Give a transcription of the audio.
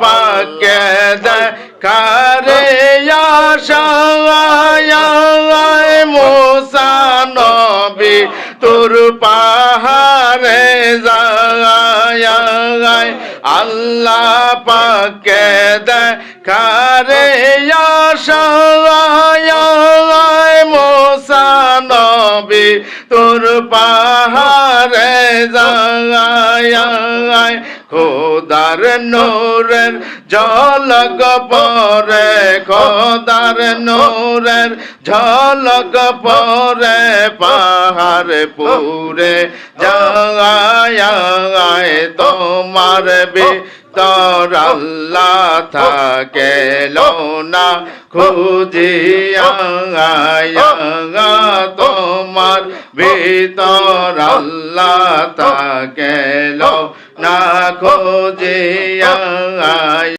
পাকে দেখারে আশায় মোসা নবী, তোর পাহাড়ে যায় আল্লাহ পাকে দেখারে আশায় মোসা নবী, তোর পাহাড়ে খোদার নোরের ঝলক পরে, খোদার নোরের ঝলক পরে পাহাড় পুরে যায় তোমার বে তোর আল্লাহ থাকে না খুঁজিয়া তোমার ভিতর আল্লাহ কেল না খুঁজিয়া